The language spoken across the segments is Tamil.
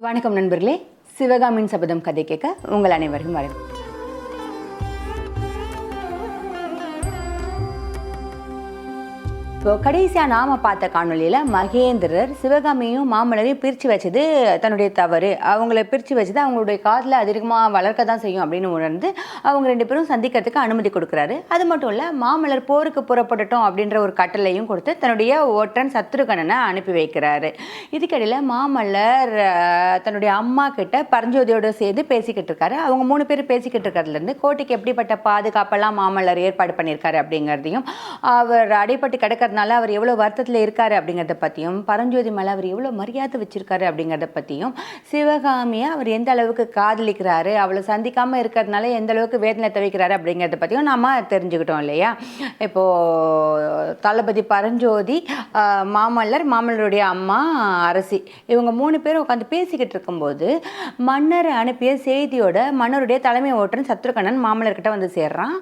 வணக்கம் நண்பர்களே. சிவகாமியின் சபதம் கதை கேட்க உங்கள் அனைவரையும் வரவேன் இப்போ கடைசியாக நாம பார்த்த காணொலியில் மகேந்திரர் சிவகாமியும் மாமல்லரையும் பிரித்து வச்சது தன்னுடைய தவறு. அவங்கள பிரித்து வச்சது அவங்களுடைய காதில் அதிகமாக வளர்க்க தான் செய்யும் அப்படின்னு உணர்ந்து அவங்க ரெண்டு பேரும் சந்திக்கிறதுக்கு அனுமதி கொடுக்குறாரு. அது மட்டும் இல்லை மாமல்லர் போருக்கு புறப்படட்டும் அப்படின்ற ஒரு கட்டளையும் கொடுத்து தன்னுடைய ஒற்றன் சத்ருகணனை அனுப்பி வைக்கிறாரு. இதுக்கிடையில் மாமல்லர் தன்னுடைய அம்மா கிட்ட பரஞ்சோதியோட சேர்ந்து பேசிக்கிட்டு இருக்காரு. அவங்க மூணு பேர் பேசிக்கிட்டு இருக்கிறதுலேருந்து கோட்டைக்கு எப்படிப்பட்ட பாதுகாப்பெல்லாம் மாமல்லர் ஏற்பாடு பண்ணியிருக்காரு அப்படிங்கிறதையும் அவர் அடைப்பட்டு இருக்கிறதுனால அவர் எவ்வளோ வருத்தத்தில் இருக்காரு அப்படிங்கிறத பற்றியும் பரஞ்சோதி மேலே அவர் எவ்வளோ மரியாதை வச்சுருக்காரு அப்படிங்கிறத பற்றியும் சிவகாமியை அவர் எந்த அளவுக்கு காதலிக்கிறாரு அவளை சந்திக்காமல் இருக்கிறதுனால எந்த அளவுக்கு வேதனை தவிக்கிறாரு அப்படிங்கிறத பற்றியும் நாம் தெரிஞ்சுக்கிட்டோம் இல்லையா? இப்போது தளபதி பரஞ்சோதி மாமல்லர் மாமல்லருடைய அம்மா அரசி இவங்க மூணு பேரும் உட்காந்து பேசிக்கிட்டு இருக்கும்போது மன்னர் அனுப்பிய செய்தியோட மன்னருடைய தலைமை ஓட்டன் சத்ருகண்ணன் மாமல்லர்கிட்ட வந்து சேர்றான்.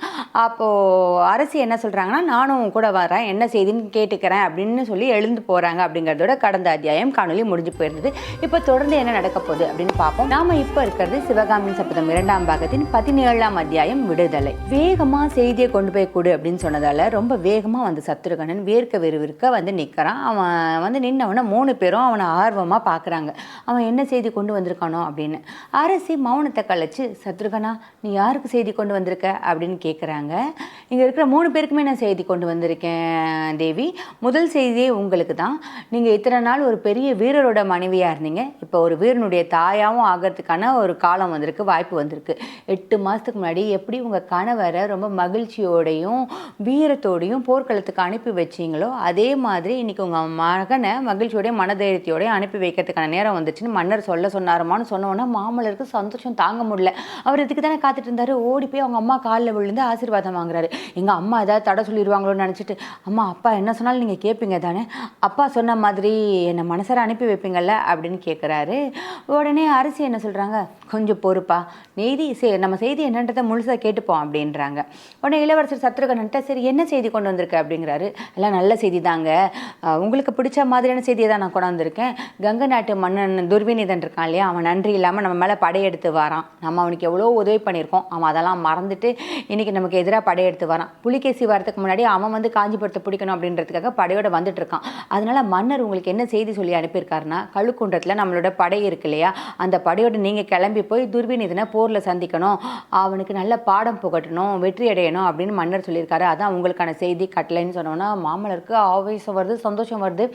அப்போது அரசி என்ன சொல்கிறாங்கன்னா நானும் கூட வரேன் என்ன செய்தின்னு கேட்டுக்கிறேன் அப்படின்னு சொல்லி எழுந்து போகிறாங்க அப்படிங்கிறதோட கடந்த அத்தியாயம் காணொலி முடிஞ்சு போயிருந்தது. இப்போ தொடர்ந்து என்ன நடக்க போகுது அப்படின்னு பார்ப்போம். நாம இப்போ இருக்கிறது சிவகாமியின் சபதம் இரண்டாம் பாகத்தின் பதினேழாம் அத்தியாயம் விடுதலை. வேகமாக செய்தியை கொண்டு போய் கொடு அப்படின்னு சொன்னதால ரொம்ப வேகமாக வந்து சத்ருகணன் வேர்க்க வெறுவிற்க வந்து நிற்கிறான் அவன் வந்து நின்னவனை மூணு பேரும் அவனை ஆர்வமாக பார்க்குறாங்க அவன் என்ன செய்தி கொண்டு வந்திருக்கானோ அப்படின்னு. அரசி மௌனத்தை கழிச்சு சத்ருகனா நீ யாருக்கு செய்தி கொண்டு வந்திருக்க? அப்படின்னு கேட்குறாங்க இங்கே இருக்கிற மூணு பேருக்குமே நான் செய்தி கொண்டு வந்திருக்கேன் தேவி முதல் செய்தியே உங்களுக்கு தான். நீங்கள் இத்தனை நாள் ஒரு பெரிய வீரரோட மனைவியாக இருந்தீங்க. இப்போ ஒரு வீரனுடைய தாயாகவும் ஆகிறதுக்கான ஒரு காலம் வந்திருக்கு வாய்ப்பு வந்திருக்கு. எட்டு மாதத்துக்கு முன்னாடி எப்படி உங்கள் கணவரை ரொம்ப மகிழ்ச்சியோடையும் வீரத்தோடையும் போர்க்களத்துக்கு அனுப்பி வச்சிங்களோ அதே மாதிரி இன்னைக்கு உங்கள் மகனை மகிழ்ச்சியோடையும் மனதைரியத்தோடையும் அனுப்பி வைக்கிறதுக்கான நேரம் வந்துச்சுன்னு மன்னர் சொல்ல சொன்னாருமான்னு சொன்னோன்னா மாமல்லருக்கு சந்தோஷம் தாங்க முடியல. அவர் இதுக்கு தானே காத்துட்டு இருந்தார். ஓடி போய் அவங்க அம்மா காலில் விழுந்து ஆசீர்வாதம் வாங்குறாரு. எங்கள் அம்மா ஏதாவது தடை சொல்லிடுவாங்களோன்னு நினச்சிட்டு அம்மா அப்பா என்ன சொன்னாலும் நீங்கள் கேட்பீங்க தானே? அப்பா சொன்ன மாதிரி என்னை மனசார அனுப்பி வைப்பீங்கள்ல அப்படின்னு கேட்குறாரு உடனே அரசி என்ன சொல்கிறாங்க கொஞ்சம் பொறுப்பா. நெய்தி சே நம்ம செய்தி என்னன்றதை முழுசாக கேட்டுப்போம் அப்படின்றாங்க. உடனே இளவரசர் சத்ருகன்ட்ட சரி என்ன செய்தி கொண்டு வந்திருக்க அப்படிங்கிறாரு. எல்லாம் நல்ல செய்தி தாங்க உங்களுக்கு பிடிச்ச மாதிரியான செய்தியை தான் நான் கொண்டு வந்திருக்கேன். கங்கை நாட்டு மன்னன் துர்விநீதன் இருக்கான் இல்லையா? அவன் நன்றி இல்லாமல் நம்ம மேலே படையெடுத்து வரான். நம்ம அவனுக்கு எவ்வளோ உதவி பண்ணியிருக்கோம். அவன் அதெல்லாம் மறந்துட்டு இன்றைக்கி நமக்கு எதிராக படையெடுத்து வரான். புலிகேசி வரதுக்கு முன்னாடி அவன் வந்து காஞ்சிபுரத்தை பிடிக்கணும் அப்படின்றதுக்காக படையோட வந்துட்டு இருக்கான். அதனால மன்னர் உங்களுக்கு என்ன செய்தி சொல்லி அனுப்பியிருக்காருன்னா கழுக்குன்றத்தில் நம்மளோட படை இருக்கு இல்லையா? அந்த படையோட நீங்கள் கிளம்பி போய் துர்விநீதனை போரில் சந்திக்கணும். அவனுக்கு நல்ல பாடம் புகட்டணும் வெற்றி அடையணும் அப்படின்னு மன்னர் சொல்லியிருக்காரு. அதான் உங்களுக்கான செய்தி. கட்டலைன்னு சொன்னோன்னா மாமலருக்கு ஆவேசம் வருது சந்தோஷம் வருது.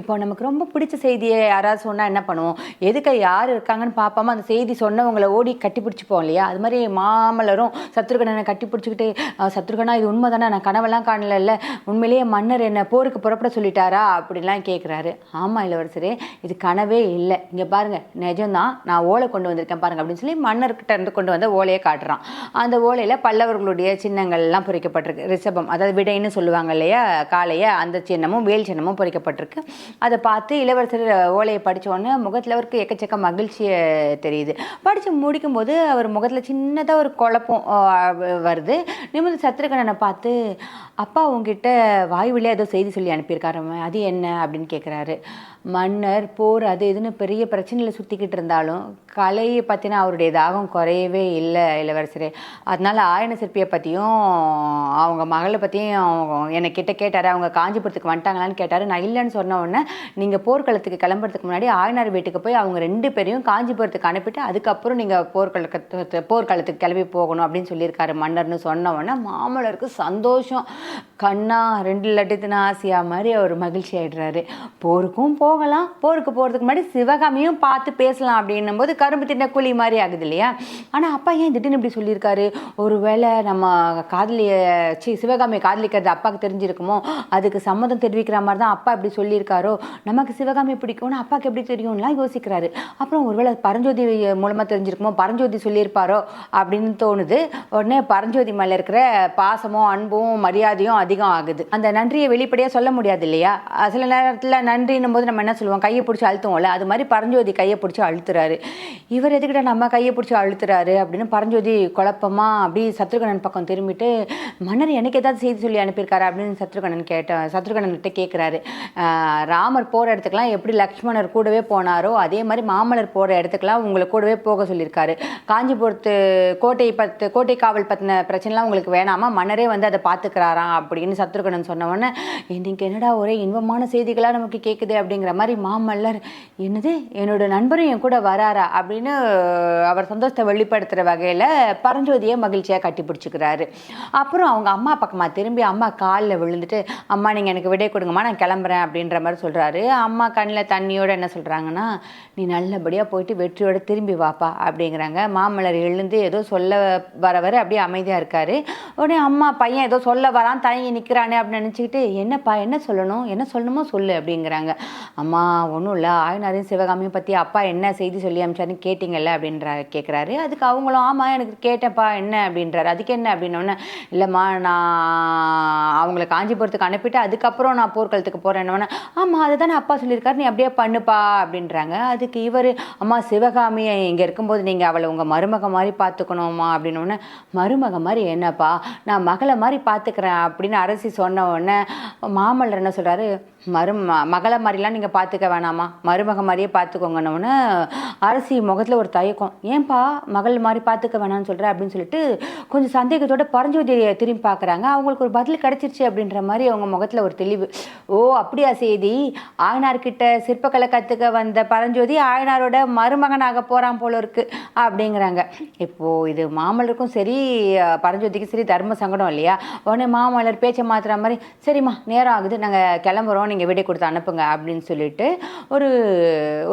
இப்போ நமக்கு ரொம்ப பிடிச்ச செய்தியை யாராவது சொன்னால் என்ன பண்ணுவோம்? எதுக்கு யார் இருக்காங்கன்னு பார்ப்பாம அந்த செய்தி சொன்னவங்களை ஓடி கட்டி பிடிச்சிப்போம் இல்லையா? அது மாதிரி மாமலரும் சத்ருகனனை கட்டி பிடிச்சிக்கிட்டு சத்ருகனா இது உண்மை தானே நான் கனவெல்லாம் காணல உண்மையிலேயே மன்னர் என்ன போருக்கு புறப்பட சொல்லிட்டாரா அப்படிலாம் கேட்குறாரு ஆமாம் இளவரசரே இது கனவே இல்லை. இங்கே பாருங்க நிஜம்தான் நான் ஓலை கொண்டு வந்திருக்கேன் பாருங்க அப்படின்னு சொல்லி மன்னர்கிட்ட இருந்து கொண்டு வந்த ஓலையை காட்டுறான். அந்த ஓலையில் பல்லவர்களுடைய சின்னங்கள்லாம் பொறிக்கப்பட்டிருக்கு. ரிஷபம் அதாவது விடைன்னு சொல்லுவாங்க இல்லையா காலையை அந்த சின்னமும் வேல் சின்னமும் பொறிக்கப்பட்டிருக்கு. அதை பார்த்து இளவரசர் ஓலையை படிச்ச உடனே முகத்தில் அவருக்கு எக்கச்சக்க மகிழ்ச்சியை தெரியுது. படித்து முடிக்கும்போது அவர் முகத்தில் சின்னதாக ஒரு குழப்பம் வருது. நிமிர்ந்து சத்ருகணனை பார்த்து அப்பா உங்ககிட்ட வாய்வழி வழியாக ஏதோ செய்தி சொல்லி அனுப்பியிருக்காரு. அது என்ன அப்படின்னு கேட்குறாரு மன்னர் போர் அது இதுன்னு பெரிய பிரச்சனையில் சுற்றிக்கிட்டு இருந்தாலும் கலையை பற்றின அவருடைய தாகம் குறையவே இல்லை இளவரசரே. அதனால ஆயன சிற்பியை பற்றியும் அவங்க மகளை பற்றியும் என்னை கிட்ட கேட்டார். அவங்க காஞ்சிபுரத்துக்கு வந்துட்டாங்களான்னு கேட்டார். நான் இல்லைன்னு சொன்ன உடனே நீங்கள் போர்க்களத்துக்கு கிளம்புறதுக்கு முன்னாடி ஆயனார் வீட்டுக்கு போய் அவங்க ரெண்டு பேரையும் காஞ்சிபுரத்துக்கு அனுப்பிட்டு அதுக்கப்புறம் நீங்கள் போர்க்களத்து போர்க்களத்துக்கு கிளம்பி போகணும் அப்படின்னு சொல்லியிருக்காரு மன்னர்னு சொன்ன உடனே மாமல்லருக்கு சந்தோஷம். கண்ணா ரெண்டு லட்டத்தின ஆசையா மாதிரி அவர் மகிழ்ச்சி ஆயிடுறாரு. போருக்கும் போ போகலாம் போருக்கு போகிறதுக்கு முன்னாடி சிவகாமியும் பார்த்து பேசலாம் அப்படின்னும் போது கரும்பு தின்ன கூலி மாதிரி ஆகுது இல்லையா? ஆனால் அப்பா ஏன் திடீர்னு இப்படி சொல்லியிருக்காரு? ஒருவேளை நம்ம காதலிய சி சிவகாமியை காதலிக்கிறது அப்பாவுக்கு தெரிஞ்சிருக்குமோ? அதுக்கு சம்மதம் தெரிவிக்கிற மாதிரி தான் அப்பா இப்படி சொல்லியிருக்காரோ? நமக்கு சிவகாமி பிடிக்கும்னு அப்பாவுக்கு எப்படி தெரியும்லாம் யோசிக்கிறாரு. அப்புறம் ஒருவேளை பரஞ்சோதி மூலமாக தெரிஞ்சிருக்குமோ? பரஞ்சோதி சொல்லியிருப்பாரோ? அப்படின்னு தோணுது. உடனே பரஞ்சோதி மேலே இருக்கிற பாசமும் அன்பும் மரியாதையும் அதிகம் ஆகுது. அந்த நன்றியை வெளிப்படையாக சொல்ல முடியாது இல்லையா? சில நேரத்தில் நன்றின்னும் போது நம்ம என்ன சொல்லுவோம் கையை பிடிச்சி அழுத்துவோம்ல அது மாதிரி பரஞ்சோதி கையை பிடிச்சி அழுத்துறாரு. இவர் எதுக்கிட்ட நம்ம கையை பிடிச்சி அழுத்துறாரு அப்படின்னு பரஞ்சோதி குழப்பமா அப்படி சத்ருகணன் பக்கம் திரும்பிட்டு மன்னர் எனக்கு ஏதாவது செய்தி சொல்லி அனுப்பியிருக்காரு? அப்படின்னு சத்ருகணன் கேட்ட சத்ருகணன் கிட்ட கேட்குறாரு ராமர் போகிற இடத்துக்குலாம் எப்படி லக்ஷ்மணர் கூடவே போனாரோ அதே மாதிரி மாமலர் போகிற இடத்துக்குலாம் உங்களை கூடவே போக சொல்லியிருக்காரு. காஞ்சிபுரத்து கோட்டை பத்து கோட்டை காவல் பற்றின பிரச்சனைலாம் உங்களுக்கு வேணாமா? மன்னரே வந்து அதை பார்த்துக்கிறாராம் அப்படின்னு சத்ருகணன் சொன்னவொடனே இன்றைக்கி இன்னைக்கு என்னடா ஒரே இன்பமான செய்திகளாக நமக்கு கேட்குது அப்படிங்கிற மாதிரி மாமல்லர் என்னது என்னோட நண்பரும் என் கூட வராரா அப்படின்னு அவர் சந்தோஷத்தை வெளிப்படுத்துகிற வகையில் பரஞ்சோதியை மகிழ்ச்சியாக கட்டி பிடிச்சிக்கிறாரு. அப்புறம் அவங்க அம்மா பக்கமாக திரும்பி அம்மா காலில் விழுந்துட்டு அம்மா நீங்கள் எனக்கு விடை கொடுங்கம்மா நான் கிளம்புறேன் அப்படின்ற மாதிரி சொல்கிறாரு அம்மா கண்ணில் தண்ணியோடு என்ன சொல்கிறாங்கன்னா நீ நல்லபடியாக போயிட்டு வெற்றியோட திரும்பி வாப்பா அப்படிங்கிறாங்க. மாமல்லர் எழுந்து ஏதோ சொல்ல வரவர் அப்படியே அமைதியாக இருக்காரு. உடனே அம்மா பையன் ஏதோ சொல்ல வரான் தயங்கி நிற்கிறானே அப்படின்னு நினச்சிக்கிட்டு என்னப்பா என்ன சொல்லணும் என்ன சொல்லணுமோ சொல்லு அப்படிங்கிறாங்க. அம்மா ஒன்றும் இல்லை. ஆயனாரையும் சிவகாமியும் பற்றி அப்பா என்ன செய்தி சொல்லி அமிச்சாருன்னு கேட்டிங்கல்ல அப்படின்ற கேட்குறாரு அதுக்கு அவங்களும் ஆமாம் எனக்கு கேட்டேன்ப்பா. என்ன? அப்படின்றாரு. அதுக்கு என்ன? அப்படின்னோடனே இல்லைம்மா நான் அவங்கள காஞ்சிபுரத்துக்கு அனுப்பிட்டு அதுக்கப்புறம் நான் போர்க்களத்துக்கு போகிறேன்னு ஆமாம் அதை தானே அப்பா சொல்லியிருக்காரு. நீ அப்படியே பண்ணுப்பா. அப்படின்றாங்க. அதுக்கு இவர் அம்மா சிவகாமி இங்கே இருக்கும்போது நீங்கள் அவளை உங்கள் மருமக மாதிரி பார்த்துக்கணுமா அப்படின்னோடனே மருமக மாதிரி என்னப்பா? நான் மகளை மாதிரி பார்த்துக்கிறேன் அப்படின்னு அரசி சொன்ன உடனே மாமல்லர் என்ன சொல்கிறாரு மரும மகளை மாதிரிலாம் நீங்கள் பார்த்துக்க வேணாமா? மருமக மாதிரியே பார்த்துக்கோங்கன்னு அரசி முகத்தில் ஒரு தயக்கம். ஏன்பா மகள் மாதிரி பார்த்துக்க வேணாம்னு சொல்கிற அப்படின்னு சொல்லிட்டு கொஞ்சம் சந்தேகத்தோட பரஞ்சோதியை திரும்பி பார்க்குறாங்க அவங்களுக்கு ஒரு பதில் கிடச்சிருச்சு அப்படின்ற மாதிரி அவங்க முகத்தில் ஒரு தெளிவு. ஓ அப்படியா செய்தி ஆயனார்கிட்ட சிற்பக்கலை கற்றுக்க வந்த பரஞ்சோதி ஆயனாரோட மருமகனாக போகிறான் போல இருக்கு அப்படிங்கிறாங்க. இப்போது இது மாமல்லருக்கும் சரி பரஞ்சோதிக்கும் சரி தர்ம சங்கடம் இல்லையா? உடனே மாமலர் பேச்சை மாற்றுற மாதிரி சரிம்மா நேரம் ஆகுது நாங்கள் கிளம்புறோம் நீங்கள் விடை கொடுத்து அனுப்புங்க அப்படின்னு சொல்லிட்டு ஒரு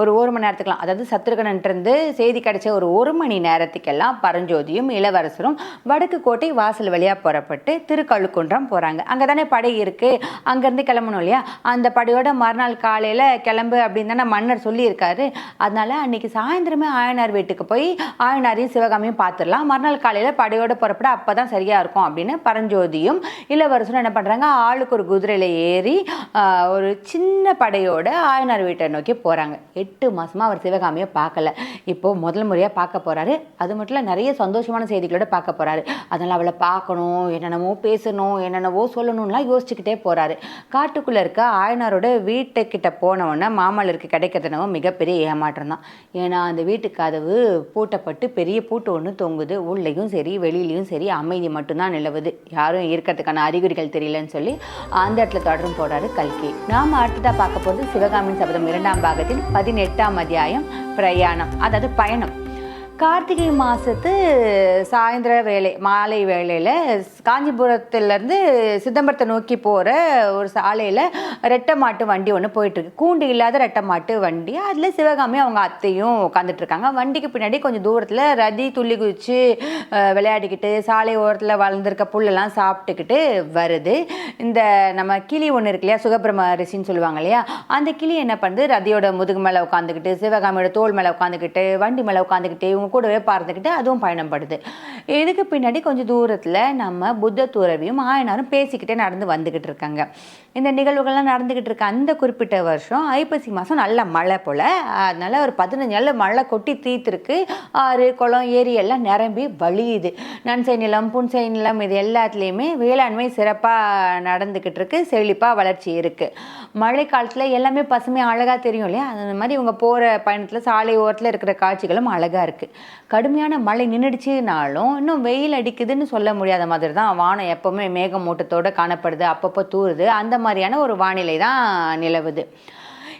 ஒரு ஒரு மணி நேரத்துக்குலாம் அதாவது சத்ருகனன்ட்டு செய்தி கிடைச்ச ஒரு ஒரு மணி நேரத்துக்கெல்லாம் பரஞ்சோதியும் இளவரசரும் வடக்கு கோட்டை வாசல் வழியாக புறப்பட்டு திருக்கழுக்குன்றம் போகிறாங்க அங்கே தானே படை இருக்குது அங்கேருந்து கிளம்பணும் இல்லையா? அந்த படையோட மறுநாள் காலையில் கிளம்பு அப்படின்னு தானே மன்னர் சொல்லியிருக்காரு. அதனால அன்னைக்கு சாயந்தரமே ஆயனார் வீட்டுக்கு போய் ஆயனாரையும் சிவகாமியும் பார்த்துடலாம். மறுநாள் காலையில் படையோட புறப்பட அப்போ தான் சரியாக இருக்கும் அப்படின்னு பரஞ்சோதியும் இளவரசரும் என்ன பண்ணுறாங்க ஆளுக்கு ஒரு குதிரையில் ஏறி ஒரு சின்ன படையோட ஆயனார் வீட்டை நோக்கி போகிறாங்க எட்டு மாதமாக அவர் சிவகாமியை பார்க்கல. இப்போது முதல் முறையாக பார்க்க போகிறாரு அது மட்டும் இல்லை நிறைய சந்தோஷமான செய்திகளோட பார்க்க போகிறாரு அதனால் அவளை பார்க்கணும் என்னென்னமோ பேசணும் என்னென்னவோ சொல்லணும்லாம் யோசிச்சுக்கிட்டே போகிறாரு காட்டுக்குள்ளே இருக்க ஆயனாரோட வீட்டுக்கிட்ட போனவொடனே மாமல்லருக்கு கிடைக்கிறதுனவும் மிகப்பெரிய ஏமாற்றம் தான். ஏன்னா அந்த வீட்டு கதவு பூட்டப்பட்டு பெரிய பூட்டு ஒன்று தொங்குது. உள்ளேயும் சரி வெளியிலையும் சரி அமைதி மட்டும்தான் நிலவுது. யாரும் இருக்கிறதுக்கான அறிகுறிகள் தெரியலன்னு சொல்லி அந்த இடத்துல தொடரும் போடுறாரு கல்கி. நாம் அடுத்ததாக பார்க்க போகிறது சிவகாமியின் சபதம் இரண்டாம் பாகத்தின் பதினெட்டாம் அத்தியாயம் பிரயாணம் அதாவது பயணம். கார்த்திகை மாதத்து சாயந்தர வேலை மாலை வேலையில் காஞ்சிபுரத்துலேருந்து சிதம்பரத்தை நோக்கி போகிற ஒரு சாலையில் ரெட்டை மாட்டு வண்டி ஒன்று போயிட்டுருக்கு. கூண்டு இல்லாத ரெட்டை மாட்டு வண்டி. அதில் சிவகாமி அவங்க அத்தையும் உட்காந்துட்ருக்காங்க வண்டிக்கு பின்னாடி கொஞ்சம் தூரத்தில் ரதி துள்ளி குதிச்சு விளையாடிக்கிட்டு சாலை ஓரத்தில் வளர்ந்துருக்க புல்லெல்லாம் சாப்பிட்டுக்கிட்டு வருது. இந்த நம்ம கிளி ஒன்று இருக்கு இல்லையா சுகபிரம ரிஷின்னு சொல்லுவாங்க இல்லையா அந்த கிளி என்ன பண்ணுது? ரதியோட முதுகு மேலே உட்காந்துக்கிட்டு சிவகாமியோட தோல் மேலே உட்காந்துக்கிட்டு வண்டி மேலே உட்காந்துக்கிட்டு இவங்க கூடவே பார்த்துக்கிட்டு அதுவும் பயணப்படுது. இதுக்கு பின்னாடி கொஞ்சம் தூரத்தில் நம்ம புத்த துறவியும் ஆயனாரும் பேசிக்கிட்டே நடந்து வந்துக்கிட்டு இருக்காங்க. இந்த நிகழ்வுகள்லாம் நடந்துக்கிட்டு இருக்க அந்த குறிப்பிட்ட வருஷம் ஐப்பசி மாதம் நல்ல மழை போல். அதனால் ஒரு பதினஞ்சு நாள் மழை கொட்டி தீத்துருக்கு. ஆறு குளம் ஏரி எல்லாம் நிரம்பி வழியுது. நன்சை நிலம் புன்சை நிலம் இது எல்லாத்துலேயுமே வேளாண்மை சிறப்பாக நடந்துக்கிட்டு இருக்கு. செழிப்பாக வளர்ச்சி இருக்குது மழை காலத்தில் எல்லாமே பசுமை அழகாக தெரியும் இல்லையா? அந்த மாதிரி இவங்க போகிற பயணத்தில் சாலை ஓரத்தில் இருக்கிற காட்சிகளும் அழகாக இருக்குது கடுமையான மழை நின்றுடுச்சுனாலும் இன்னும் வெயில் அடிக்குதுன்னு சொல்ல முடியாத மாதிரி தான் வானம் எப்போவுமே மேகமூட்டத்தோடு காணப்படுது. அப்பப்போ தூறுது அந்த மாதிரியான ஒரு வானிலை தான் நிலவுது.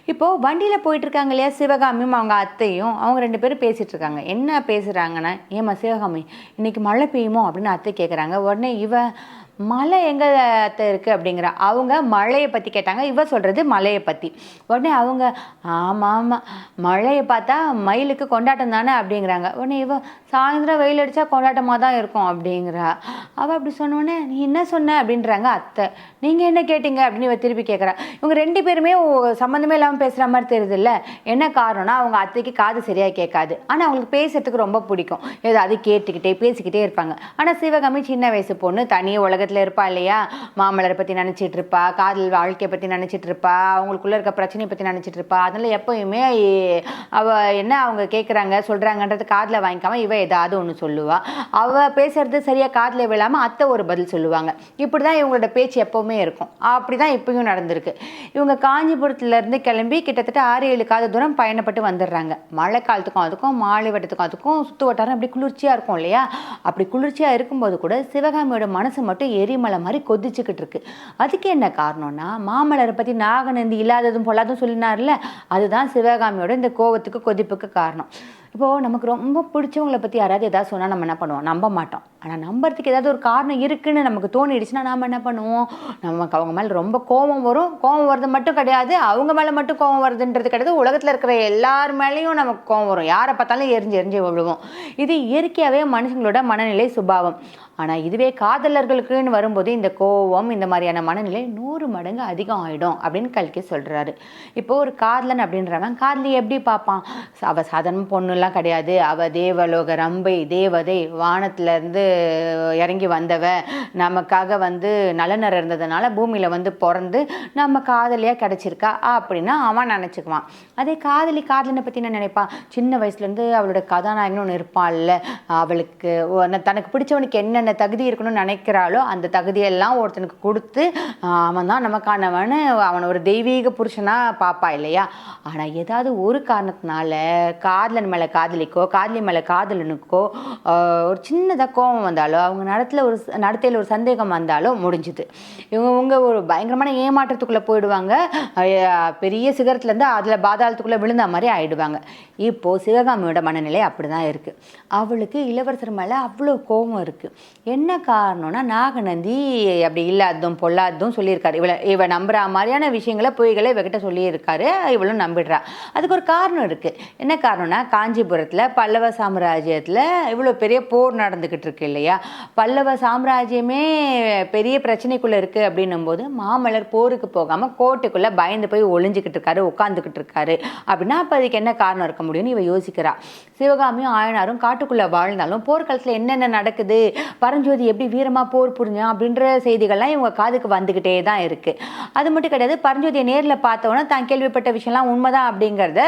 இப்போது வண்டியில் போயிட்டுருக்காங்க இல்லையா சிவகாமியும் அவங்க அத்தையும் அவங்க ரெண்டு பேரும் பேசிகிட்டு இருக்காங்க என்ன பேசுகிறாங்கன்னா ஏம்மா சிவகாமி இன்றைக்கி மழை பெய்யுமோ? அப்படின்னு அத்தை கேட்குறாங்க உடனே இவ மலை எங்கே அத்தை இருக்குது அப்படிங்கிற அவங்க மழையை பற்றி கேட்டாங்க. இவ சொல்கிறது மலையை பற்றி உடனே அவங்க ஆமாம் ஆமாம் மழையை பார்த்தா மயிலுக்கு கொண்டாட்டம் தானே அப்படிங்கிறாங்க. உடனே இவ சாயந்தரம் வெயில் அடித்தா கொண்டாட்டமாக தான் இருக்கும் அப்படிங்கிறா. அவள் அப்படி சொன்னோடனே நீ என்ன சொன்ன அப்படின்றாங்க அத்தை. நீங்கள் என்ன கேட்டீங்க அப்படின்னு இவ திருப்பி கேட்குறா இவங்க ரெண்டு பேருமே சம்மந்தமே இல்லாமல் பேசுகிற மாதிரி தெரியுதுல்ல. என்ன காரணம்னா அவங்க அத்தைக்கு காது சரியாக கேட்காது. ஆனால் அவங்களுக்கு பேசுறதுக்கு ரொம்ப பிடிக்கும். ஏதாவது கேட்டுக்கிட்டே பேசிக்கிட்டே இருப்பாங்க. ஆனால் சிவகாமி சின்ன வயசு பொண்ணு தனியே உலகத்தில் உலகத்தில் இருப்பா இல்லையா? மாமலரை பற்றி நினச்சிட்டு இருப்பா காதல் வாழ்க்கையை பற்றி நினச்சிட்டு இருப்பா அவங்களுக்குள்ளே இருக்க பிரச்சனையை பற்றி நினச்சிட்டு இருப்பா. அதனால் எப்போயுமே அவள் என்ன அவங்க கேட்குறாங்க சொல்கிறாங்கன்றது காதில் வாங்கிக்காம இவ ஏதாவது ஒன்று சொல்லுவாள் அவள் பேசுகிறது சரியாக காதில் விழாமல் அத்தை ஒரு பதில் சொல்லுவாங்க. இப்படி தான் இவங்களோட பேச்சு எப்போவுமே இருக்கும். அப்படி தான் இப்பயும் நடந்திருக்கு. இவங்க காஞ்சிபுரத்துலேருந்து கிளம்பி கிட்டத்தட்ட ஆறு ஏழு காத தூரம் பயணப்பட்டு வந்துடுறாங்க. மழை காலத்துக்கும் அதுக்கும் மாலை வட்டத்துக்கும் அதுக்கும் சுற்று வட்டாரம் அப்படி குளிர்ச்சியாக இருக்கும் இல்லையா? அப்படி குளிர்ச்சியாக இருக்கும்போது கூட சிவகாமியோட மனசு மட்டும் எரிமலை மாதிரி கொதிச்சுக்கிட்டு இருக்கு. அதுக்கு என்ன காரணம்னா மாமலரை பற்றி நாகநந்தி இல்லாததும் பொல்லாதும் சொல்லினார்ல அதுதான் சிவகாமியோட இந்த கோவத்துக்கு கொதிப்புக்கு காரணம். இப்போது நமக்கு ரொம்ப பிடிச்சவங்கள பற்றி யாராவது எதாவது சொன்னால் நம்ம என்ன பண்ணுவோம்? நம்ப மாட்டோம். ஆனால் நம்புறதுக்கு ஏதாவது ஒரு காரணம் இருக்குதுன்னு நமக்கு தோணிடுச்சுன்னா நாம் என்ன பண்ணுவோம்? நமக்கு அவங்க மேலே ரொம்ப கோபம் வரும். கோபம் வர்றது மட்டும் கிடையாது. அவங்க மேலே மட்டும் கோபம் வருதுன்றது கிடையாது. உலகத்தில் இருக்கிற எல்லார் மேலேயும் நமக்கு கோபம் வரும். யாரை பார்த்தாலும் எரிஞ்சு எரிஞ்சு விழுவோம். இது இயற்கையாகவே மனுஷங்களோட மனநிலை சுபாவம். ஆனால் இதுவே காதலர்களுக்குன்னு வரும்போது இந்த கோபம் இந்த மாதிரியான மனநிலை நூறு மடங்கு அதிகம் ஆகிடும் அப்படின்னு கல்கி சொல்கிறாரு இப்போ ஒரு காதலன் அப்படின்றவன் காதலி எப்படி பார்ப்பான்? அவள் சாதாரண பொண்ணு பொண்ணுலாம் கிடையாது. அவள் தேவலோக ரம்பை தேவதை வானத்துலேருந்து இறங்கி வந்தவ நமக்காக வந்து நலனர் இருந்ததுனால பூமியில் வந்து பிறந்து நம்ம காதலியாக கிடச்சிருக்கா அப்படின்னா அவன் நினச்சிக்குவான். அதே காதலி காதலனை பற்றி என்ன நினைப்பான் சின்ன வயசுலேருந்து அவளோட கதாநாயகன் ஒன்று இருப்பாள்ல அவளுக்கு தனக்கு பிடிச்சவனுக்கு என்னென்ன தகுதி இருக்கணும்னு நினைக்கிறாளோ அந்த தகுதியெல்லாம் ஒருத்தனுக்கு கொடுத்து அவன் தான் நமக்கானவன் அவனை ஒரு தெய்வீக புருஷனாக பார்ப்பா இல்லையா? ஆனால் ஏதாவது ஒரு காரணத்தினால காதலன் மேலே காதலிக்கோ காதலி மேலே காதலனுக்கோ ஒரு சின்னதாக கோபம் வந்தாலோ அவங்க நடத்துல ஒரு நடத்தையில் ஒரு சந்தேகம் வந்தாலோ முடிஞ்சுது. இவங்க ஒரு பயங்கரமான ஏமாற்றத்துக்குள்ளே போயிடுவாங்க. பெரிய சிகரத்துலேருந்து அதில் பாதாளத்துக்குள்ளே விழுந்த மாதிரி ஆயிடுவாங்க. இப்போது சிவகாமியோட மனநிலை அப்படி தான் இருக்குது அவளுக்கு இளவரசர் மேலே அவ்வளோ கோபம் இருக்குது என்ன காரணம்னா நாகநந்தி அப்படி இல்லாததும் பொல்லாததும் சொல்லியிருக்காரு. இவளை இவ நம்புகிற மாதிரியான விஷயங்களை பொய்களை இவகிட்ட சொல்லியிருக்காரு. இவளும் நம்பிடுறா. அதுக்கு ஒரு காரணம் இருக்குது என்ன காரணம்னா காஞ்சி காஞ்சிபுரத்தில் பல்லவ சாம்ராஜ்யத்தில் இவ்வளோ பெரிய போர் நடந்துக்கிட்டு இருக்கு இல்லையா? பல்லவ சாம்ராஜ்யமே பெரிய பிரச்சனைக்குள்ளே இருக்குது அப்படின்னும் போது மாமல்லர் போருக்கு போகாமல் கோட்டைக்குள்ளே பயந்து போய் ஒளிஞ்சிக்கிட்டு இருக்காரு உட்காந்துக்கிட்டு இருக்காரு. அப்படின்னா அப்போ அதுக்கு என்ன காரணம் இருக்க முடியும்னு இவ யோசிக்கிறா. சிவகாமியும் ஆயனாரும் காட்டுக்குள்ளே வாழ்ந்தாலும் போர்க்காலத்தில் என்னென்ன நடக்குது பரஞ்சோதி எப்படி வீரமாக போர் புரிஞ்சான் அப்படின்ற செய்திகள்லாம் இவங்க காதுக்கு வந்துக்கிட்டே தான் இருக்குது அது மட்டும் கிடையாது பரஞ்சோதியை நேரில் பார்த்தவொன்னே தான் கேள்விப்பட்ட விஷயம்லாம் உண்மைதான் அப்படிங்கிறத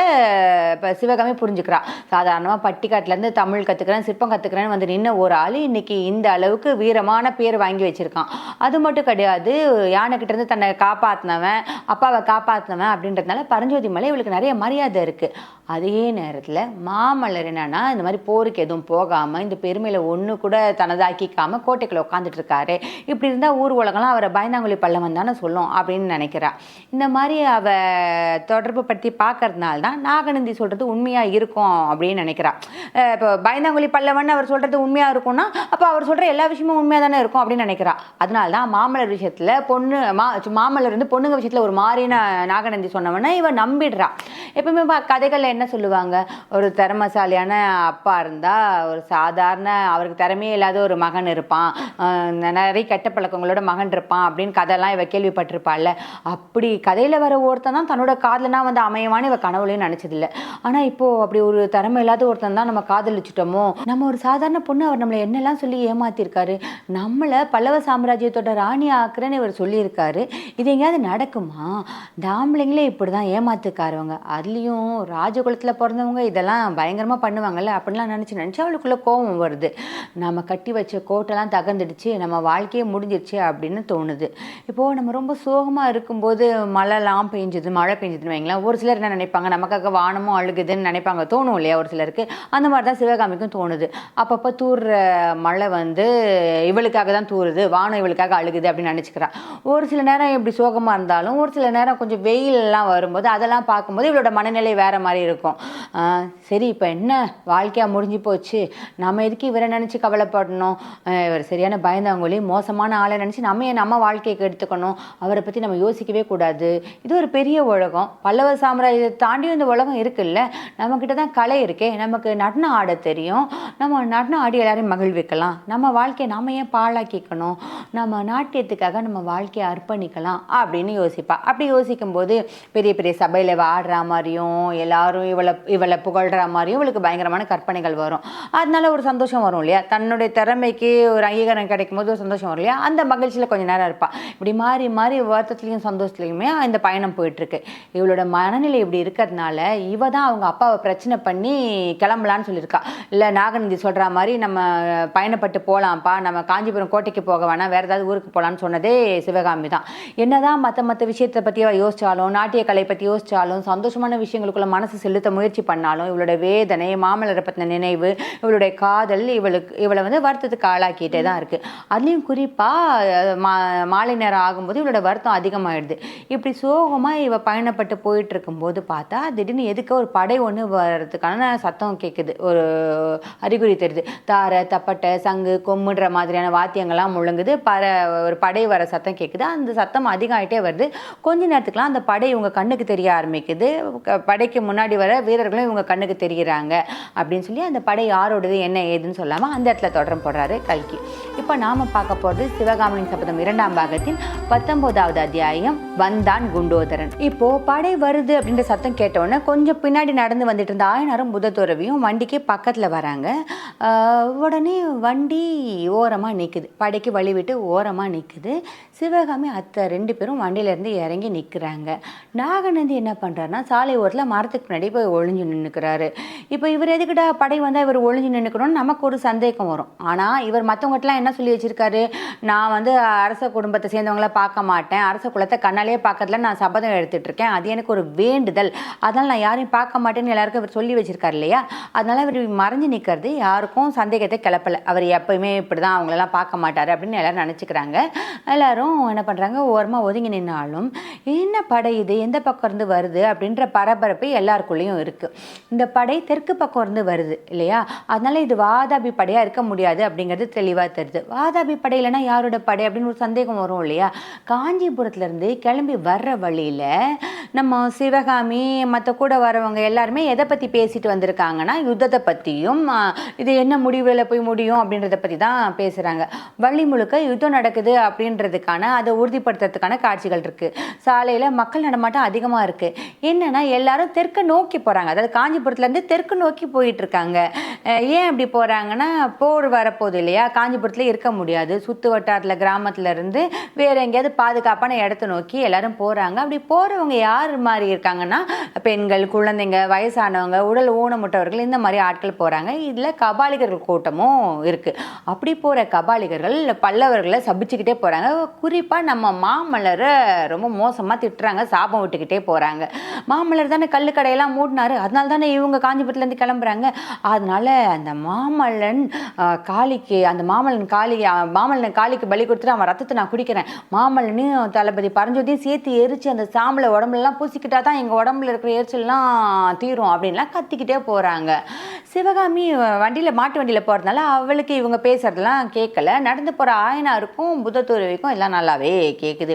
இப்போ சிவகாமி புரிஞ்சுக்கிறா. சாதாரணமாக பட்டிக்காட்டிலேருந்து தமிழ் கற்றுக்கிறேன் சிற்பம் கற்றுக்கிறேன்னு வந்து நின்ன ஒரு ஆள் இன்னைக்கு இந்த அளவுக்கு வீரமான பேர் வாங்கி வச்சிருக்கான். அது மட்டும் கிடையாது யானைக்கிட்டேருந்து தன்னை காப்பாற்றினவன் அப்பாவை காப்பாற்றினவன் அப்படின்றதுனால பரஞ்சோதி மேலே இவளுக்கு நிறைய மரியாதை இருக்குது அதே நேரத்தில் மாமல்லர் என்னன்னா இந்த மாதிரி போருக்கு எதுவும் போகாமல் இந்த பெருமையில் ஒன்று கூட தனதாக்கிக்காமல் கோட்டைக்குள்ள உட்காந்துட்டு இருக்காரு. இப்படி இருந்தால் ஊர் உலகம்லாம் அவரை பயந்தாங்குழி பள்ளம் தானே சொல்லும் அப்படின்னு நினைக்கிறா. இந்த மாதிரி அவ தொடர்பு படுத்தி பார்க்கறதுனால தான் நாகநந்தி சொல்கிறது உண்மையாக இருக்கும் அப்படின்னு நினைக்கிறா. இப்போ பயந்தாங்குழி பல்லவன் அவர் சொல்கிறது உண்மையாக இருக்கும்னா அப்போ அவர் சொல்கிற எல்லா விஷயமும் உண்மையாக தானே இருக்கும் அப்படின்னு நினைக்கிறா. அதனால தான் மாமலர் விஷயத்தில் பொண்ணு மா மாமல்லர் வந்து பொண்ணுங்க விஷயத்தில் ஒரு மாறின நாகநந்தி சொன்னவொன்னே இவன் நம்பிடுறா. எப்பவுமே கதைகளில் என்ன சொல்லுவாங்க? ஒரு திறமசாலியான அப்பா இருந்தால் ஒரு சாதாரண அவருக்கு திறமையே இல்லாத ஒரு மகன் இருப்பான். நிறைய கெட்ட பழக்கங்களோட மகன் இருப்பான் அப்படின்னு கதையெல்லாம் இவ கேள்விப்பட்டிருப்பாள்ல. அப்படி கதையில் வர ஒருத்தன் தான் தன்னோட காதலனா வந்து அமையவான்னு இவ கனவுலையும் நினச்சதில்லை. ஆனால் இப்போது அப்படி ஒரு திறமை இல்லாத ஒருத்தன் தான் நம்ம காதலிச்சிட்டோமோ? நம்ம ஒரு சாதாரண பொண்ணு அவர் நம்மளை என்னெல்லாம் சொல்லி ஏமாத்திருக்காரு? நம்மளை பல்லவ சாம்ராஜ்யத்தோட ராணி ஆக்குறேன்னு இவர் சொல்லியிருக்காரு. இது எங்கேயாவது நடக்குமா? இந்த ஆம்பளைங்களே இப்படி தான் ஏமாத்துக்காரவங்க அதுலேயும் ராஜகுலத்தில் பிறந்தவங்க இதெல்லாம் பயங்கரமாக பண்ணுவாங்கல்ல? அப்படிலாம் நினச்சி நினச்சி அவளுக்குள்ள கோபம் வருது. நம்ம கட்டி வச்ச கோட்டெல்லாம் தகர்ந்துடுச்சு. நம்ம வாழ்க்கையே முடிஞ்சிருச்சு அப்படின்னு தோணுது. இப்போது நம்ம ரொம்ப சோகமாக இருக்கும்போது மழைலாம் பெஞ்சது மழை பெஞ்சதுன்னு வைங்களேன். ஒரு சிலர் என்ன நினைப்பாங்க? நமக்காக வானமும் அழுகுதுன்னு நினைப்பாங்க. தோணும் இல்லையா ஒரு சிலருக்கு? அந்த மாதிரி தான் சிவகாமிக்கும் தோணுது. அப்பப்போ தூர்ற மழை வந்து இவளுக்காக தான் தூறுது வானம் இவளுக்காக அழுகுது அப்படின்னு நினச்சிக்கிறா. ஒரு சில நேரம் இப்படி சோகமாக இருந்தாலும் ஒரு சில நேரம் கொஞ்சம் வெயிலெல்லாம் வரும்போது அதெல்லாம் பார்க்கும்போது இவளோட மனநிலை வேறு மாதிரி இருக்கும். சரி இப்போ என்ன? வாழ்க்கையாக முடிஞ்சு போச்சு. நம்ம எதுக்கு இவரை நினச்சி கவலைப்படணும்? இவர் சரியான பயந்தாங்கொழி மோசமான ஆளை நினச்சி நம்ம ஏன் நம்ம வாழ்க்கைக்கு எடுத்துக்கணும்? அவரை பற்றி நம்ம யோசிக்கவே கூடாது. இது ஒரு பெரிய உலகம். பல்லவ சாம்ராஜ்யத்தை தாண்டியும் இந்த உலகம் இருக்குல்ல? நம்மக்கிட்ட தான் கலை கலை இருக்கே. நமக்கு நடனம் ஆட தெரியும். நம்ம நடனம் ஆடி எல்லாரையும் மகிழ்விக்கலாம். நம்ம வாழ்க்கையை நாம ஏன் பாழாக்கிக்கணும்? நம்ம நாட்டியத்துக்காக நம்ம வாழ்க்கையை அர்ப்பணிக்கலாம் அப்படின்னு யோசிப்பா. அப்படி யோசிக்கும் போது பெரிய பெரிய சபையில் ஆடுற மாதிரியும் எல்லாரும் இவளை இவளை புகழ்கிற மாதிரியும் இவளுக்கு பயங்கரமான கற்பனைகள் வரும். அதனால ஒரு சந்தோஷம் வரும் இல்லையா? தன்னுடைய திறமைக்கு ஒரு அங்கீகாரம் கிடைக்கும் போது ஒரு சந்தோஷம் வரும் இல்லையா? அந்த மகிழ்ச்சியில் கொஞ்சம் நேரம் இருப்பாள் இப்படி மாறி மாறி வருத்தத்துலேயும் சந்தோஷத்துலையுமே இந்த பயணம் போயிட்டுருக்கு இவளோட மனநிலை இப்படி இருக்கிறதுனால இவ தான் அவங்க அப்பாவை பிரச்சனை பண்ணி கிளம்பலான்னு சொல்லியிருக்கா. இல்லை நாகநந்தி சொல்கிற மாதிரி நம்ம பயணப்பட்டு போகலாம்ப்பா நம்ம காஞ்சிபுரம் கோட்டைக்கு போக வேணாம். வேறு ஏதாவது ஊருக்கு போகலான்னு சொன்னதே சிவகாமி தான். என்னதான் மற்ற மற்ற விஷயத்தை பற்றி அவ யோசிச்சாலும் நாட்டிய கலை பற்றி யோசிச்சாலும் சந்தோஷமான விஷயங்களுக்குள்ள மனசு செலுத்த முயற்சி பண்ணாலும் இவளோட வேதனை மாமல்லரை பற்றின நினைவு இவளுடைய காதல் இவளுக்கு இவளை வந்து வருத்தத்துக்கு ஆளாக்கிட்டே தான் இருக்குது அதுலேயும் குறிப்பாக மா மாலை நேரம் ஆகும்போது இவளோட வருத்தம் அதிகமாகிடுது இப்படி சோகமாக இவள் பயணப்பட்டு போயிட்டு இருக்கும்போது பார்த்தா திடீர்னு எதுக்க ஒரு படை ஒன்று வர்றதுக்கான சத்தம் கேட்குது ஒரு அறிகுறி தெரியுது. தாரை தப்பட்டை சங்கு கொம்முன்ற மாதிரியான வாத்தியங்கள்லாம் முழங்குது. பற ஒரு படை வர சத்தம் கேட்குது அந்த சத்தம் அதிகமாயிட்டே வருது. கொஞ்ச நேரத்துக்குலாம் அந்த படை இவங்க கண்ணுக்கு தெரிய ஆரம்பிக்குது. படைக்கு முன்னாடி வர வீரர்களும் இவங்க கண்ணுக்கு தெரிகிறாங்க அப்படின்னு சொல்லி அந்த படை யாரோடது என்ன ஏதுன்னு சொல்லாமல் அந்த இடத்துல தொடரம் போடுறாரு கல்கி. இப்போ நாம் பார்க்க போகிறது சிவகாமியின் சபதம் இரண்டாம் பாகத்தின் பத்தொன்பதாவது அத்தியாயம் வந்தான் குண்டோதரன். இப்போ படை வருது அப்படின்ற சத்தம் கேட்டோன்னே கொஞ்சம் பின்னாடி நடந்து வந்துட்டு இருந்த ஆயனரும் புதத்துறவியும் வண்டிக்கு பக்கத்தில் வராங்க. உடனே வண்டி ஓரமாக நிற்குது படைக்கு வழி விட்டு ஓரமாக நிற்குது சிவகாமி அத்தை ரெண்டு பேரும் வண்டியிலேருந்து இறங்கி நிற்கிறாங்க நாகநந்தி என்ன பண்ணுறாருனா சாலை ஓரத்தில் மரத்துக்கு முன்னாடி போய் ஒளிஞ்சு நின்றுக்கிறாரு இப்போ இவர் எதுக்கிட்ட படை வந்தால் இவர் ஒளிஞ்சு நின்றுக்கணும்னு நமக்கு ஒரு சந்தேகம் வரும். ஆனால் இவர் மற்றவங்கட்டலாம் என்ன சொல்லி வச்சிருக்காரு? நான் வந்து அரச குடும்பத்தை சேர்ந்தவங்கள பார்க்க மாட்டேன். அரச குலத்தை கண்ணாலே பார்க்கறதுல நான் சபதம் எடுத்துகிட்ருக்கேன் அது எனக்கு ஒரு வேண்டுதல். அதனால் நான் யாரையும் பார்க்க மாட்டேன்னு எல்லாருக்கும் இவர் சொல்லி வச்சிருக்காரு இல்லையா? அதனால அவர் மறைஞ்சு நிற்கிறது யாருக்கும் சந்தேகத்தை கிளப்பல. அவர் எப்போயுமே இப்படி தான் அவங்களெல்லாம் பார்க்க மாட்டார் அப்படின்னு எல்லோரும் நினச்சிக்கிறாங்க. எல்லாரும் என்ன பண்ணுறாங்க ஓரமாக ஒதுங்கி நின்னாலும் என்ன படை இது? எந்த பக்கம் இருந்து வருது? அப்படின்ற பரபரப்பு எல்லாருக்குள்ளேயும் இருக்குது இந்த படை தெற்கு பக்கம் இருந்து வருது இல்லையா? அதனால இது வாதாபி படையாக இருக்க முடியாது அப்படிங்கிறது தெளிவாக தெரியுது. வாதாபி படை இல்லைன்னா யாரோட படை அப்படின்னு ஒரு சந்தேகம் வரும் இல்லையா? காஞ்சிபுரத்துலேருந்து கிளம்பி வர்ற வழியில் நம்ம சிவகாமி மற்ற கூட வரவங்க எல்லாருமே எதை பற்றி பேசிட்டு வந்திருக்காங்கன்னா யுத்தத்தை பற்றியும் இது என்ன முடிவில் போய் முடியும் அப்படின்றத பற்றி தான் பேசுகிறாங்க வள்ளி முழுக்க யுத்தம் நடக்குது அப்படின்றதுக்கான அதை உறுதிப்படுத்துறதுக்கான காட்சிகள் இருக்குது சாலையில் மக்கள் நடமாட்டம் அதிகமாக இருக்குது என்னென்னா எல்லாரும் தெற்கு நோக்கி போகிறாங்க அதாவது காஞ்சிபுரத்துலேருந்து தெற்கு நோக்கி போயிட்டுருக்காங்க ஏன் அப்படி போகிறாங்கன்னா போர் வரப்போகுது இல்லையா? காஞ்சிபுரத்தில் இருக்க முடியாது. சுற்று வட்டாரத்தில் கிராமத்தில் இருந்து வேறு எங்கேயாவது பாதுகாப்பான இடத்த நோக்கி எல்லாரும் போகிறாங்க அப்படி போகிறவங்க யார் மாதிரி இருக்காங்கன்னா பெண்கள் குழந்தைங்க வயசானவங்க உடல் ஊனமுட்டவர்கள் இந்த மாதிரி ஆட்கள் போகிறாங்க இதில் கபாலிகர்கள் கூட்டமும் இருக்குது அப்படி போகிற கபாலிகர்கள் பல்லவர்களை சபிச்சுக்கிட்டே போகிறாங்க குறிப்பாக நம்ம மாமல்லரை ரொம்ப மோசமாக திட்டுறாங்க சாபம் விட்டுக்கிட்டே போகிறாங்க மாமல்லர் தானே கல் கடையெல்லாம் மூடினாரு. அதனால தானே இவங்க காஞ்சிபுரத்துலேருந்து கிளம்புறாங்க. அதனால் அந்த மாமல்லன் காளிக்கு அந்த மாமல்லன் காளி மாமல்லன் காளிக்கு பலி கொடுத்துட்டு அவன் ரத்தத்தை நான் குடிக்கிறேன். மாமல்லனையும் தளபதி பரஞ்சோதியும் சேர்த்து எரித்து அந்த சாம்பலை உடம்புலலாம் பூசிக்கிட்டா தான் எங்கள் உடம்புல இருக்கிற எரிச்சல்லாம் தீரும் அப்படின்லாம் கத்திக்கிட்டே போகிறாங்க சிவகாமி வண்டியில் மாட்டு வண்டியில் போகிறதுனால அவளுக்கு இவங்க பேசுகிறதெல்லாம் கேட்கல. நடந்து போகிற ஆயனாருக்கும் புத்தத்துறவிக்கும் எல்லாம் நல்லாவே கேட்குது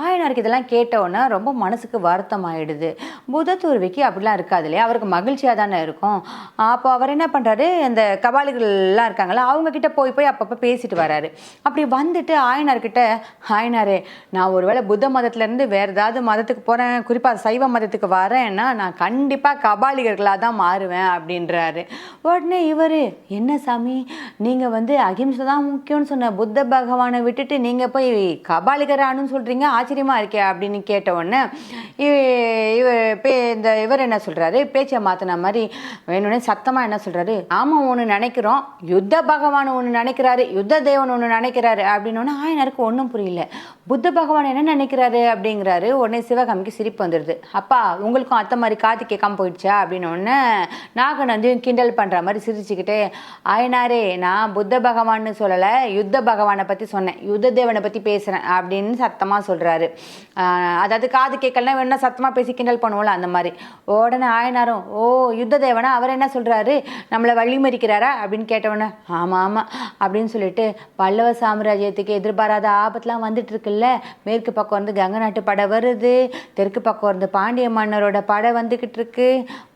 ஆயனாருக்கு இதெல்லாம் கேட்டவுடனே ரொம்ப மனசுக்கு வருத்தம் ஆயிடுது புதத்துறவிக்கு அப்படிலாம் இருக்காது இல்லையா? அவருக்கு மகிழ்ச்சியாக தானே இருக்கும். அப்போ அவர் என்ன பண்ணுறாரு இந்த கபாலிகள்லாம் இருக்காங்களா அவங்கக்கிட்ட போய் போய் அப்பப்போ பேசிட்டு வராரு. அப்படி வந்துட்டு ஆயனார்கிட்ட ஆயனாரே நான் ஒருவேளை புத்த மதத்துலேருந்து வேறு ஏதாவது மதத்துக்கு போகிறேன் குறிப்பாக சைவ மதத்துக்கு வரேன்னா நான் கண்டிப்பாக கபாலிகர்களாக தான் மாறுவேன் அப்படின்றாரு. உடனே இவர் என்ன சாமி நீங்கள் வந்து அகிம்சை தான் முக்கியம்னு சொன்ன புத்த பகவானை விட்டுட்டு நீங்கள் போய் கபாலிகரானு சொல்கிறீங்க ஆச்சரியமாக இருக்கே அப்படின்னு கேட்ட உடனே இவர் பே இந்த இவர் என்ன சொல்கிறாரு பேச்சை மாற்றின மாதிரி வேணும்னே சத்தமாக என்ன சொல்கிறாரு ஆமாம் ஒன்று நினைக்கிறோம் யுத்த பகவான் ஒன்று நினைக்கிறாரு யுத்த தேவன் ஒன்று நினைக்கிறாரு அப்படின்னு ஆயனருக்கு ஒன்றும் புரியல புத்த பகவான் என்ன நினைக்கிறாரு அப்படிங்கிறாரு. உடனே சிவகாமிக்கு சிரிப்பு வந்துடுது அப்பா உங்களுக்கும் அத்தை மாதிரி காது கேட்காம போயிடுச்சா? அப்படின்னு உடனே நாகநந்தியும் கிண்டல் பண்ணுற மாதிரி சிரிச்சுக்கிட்டே ஆயனாரே நான் புத்த பகவான்னு சொல்லலை யுத்த பகவானை பற்றி சொன்னேன். யுத்த தேவனை பற்றி பேசுகிறேன் அப்படின்னு சத்தமாக சொல்கிறாரு அதாவது காது கேட்கலாம் வேணா சத்தமாக பேசி கிண்டல் பண்ணுவோம்ல அந்த மாதிரி. உடனே ஆயனாரும் ஓ யுத்த தேவனா? அவர் என்ன சொல்கிறாரு நம்மளை வழிமறிக்கிறாரா அப்படின்னு கேட்டவொடனே ஆமாம் ஆமாம் அப்படின்னு சொல்லிட்டு பல்லவ சாம்ராஜ்யத்துக்கு எதிர்பாராத ஆபத்துலாம் வந்துட்டு இருக்குல்ல மேற்கு பக்கம் வந்து கங்கை நாட்டு படை வருது. தெற்கு பக்கம் இருந்து பாண்டிய மன்னரோட படை வந்துக்கிட்டு இருக்கு